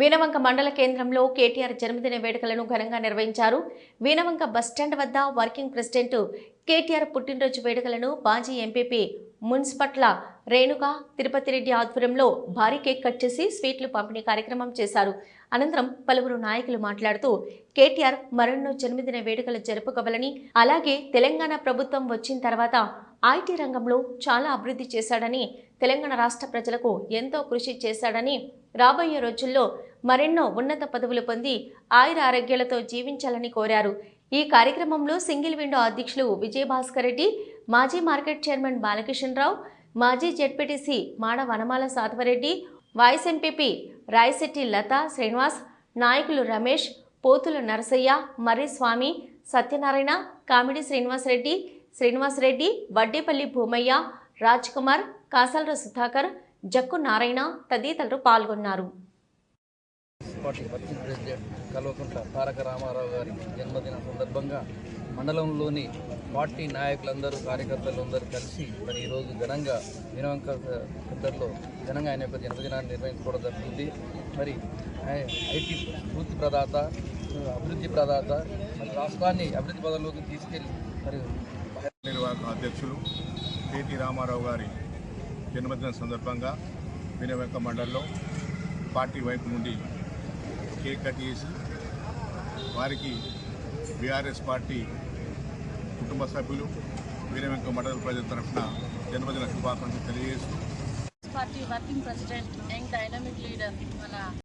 వీణవంక మండల కేంద్రంలో కేటీఆర్ జన్మదిన వేడుకలను ఘనంగా నిర్వహించారు. వీణవంక బస్టాండ్ వద్ద వర్కింగ్ ప్రెసిడెంట్ కేటీఆర్ పుట్టినరోజు వేడుకలను మాజీ ఎంపీపీ మున్సిపట్ల రేణుక తిరుపతి రెడ్డి ఆధ్వర్యంలో భారీ కేక్ కట్ చేసి స్వీట్లు పంపిణీ కార్యక్రమం చేశారు. అనంతరం పలువురు నాయకులు మాట్లాడుతూ కేటీఆర్ మరెన్నో జన్మదిన వేడుకలు జరుపుకోవాలని అలాగే తెలంగాణ ప్రభుత్వం వచ్చిన తర్వాత ఐటీ రంగంలో చాలా అభివృద్ధి చేశాడని తెలంగాణ రాష్ట్ర ప్రజలకు ఎంతో కృషి చేశాడని రాబోయే రోజుల్లో మరెన్నో ఉన్నత పదవులు పొంది ఆయుర ఆరోగ్యాలతో జీవించాలని కోరారు. ఈ కార్యక్రమంలో సింగిల్ విండో అధ్యక్షులు విజయభాస్కర్ రెడ్డి మాజీ మార్కెట్ చైర్మన్ బాలకిషన్రావు మాజీ ZPTC Mada Vanamala Sadhavareddy vice MPP Rayasetti Latha Srinivas నాయకులు రమేష్ పోతుల నరసయ్య మర్రి స్వామి సత్యనారాయణ కామిడి శ్రీనివాసరెడ్డి శ్రీనివాసరెడ్డి వడ్డేపల్లి భూమయ్య రాజ్ కుమార్ కాసల్ర సుధాకర్ జక్కు నారాయణ తదితరులు పాల్గొన్నారు. Party working president Kalvakuntla Taraka Ramarao గారి జన్మదిన సందర్భంగా మండలంలోని పార్టీ నాయకులందరూ కార్యకర్తలు అందరూ కలిసి మరి ఈరోజు ఘనంగా వినవంక సెంటర్లో ఘనంగా ఆయన యొక్క జన్మదినాన్ని నిర్వహించుకోవడం జరుగుతుంది. మరి ఐటీ స్ఫూర్తి ప్రదాత అభివృద్ధి ప్రదాత మరి రాష్ట్రాన్ని అభివృద్ధి పదంలోకి తీసుకెళ్ళి మరి నిర్వాహక అధ్యక్షులు కేటీ రామారావు గారి జన్మదిన సందర్భంగా వినవంక మండలంలో పార్టీ వైపు నుండి కేక్ కట్ చేసి వారికి బీఆర్ఎస్ పార్టీ కుటుంబ సభ్యులు వీరవెంక మండల ప్రజల తరఫున జన్మదిన శుభాకాంక్షలు తెలియజేస్తూ party working president young dynamic leader మన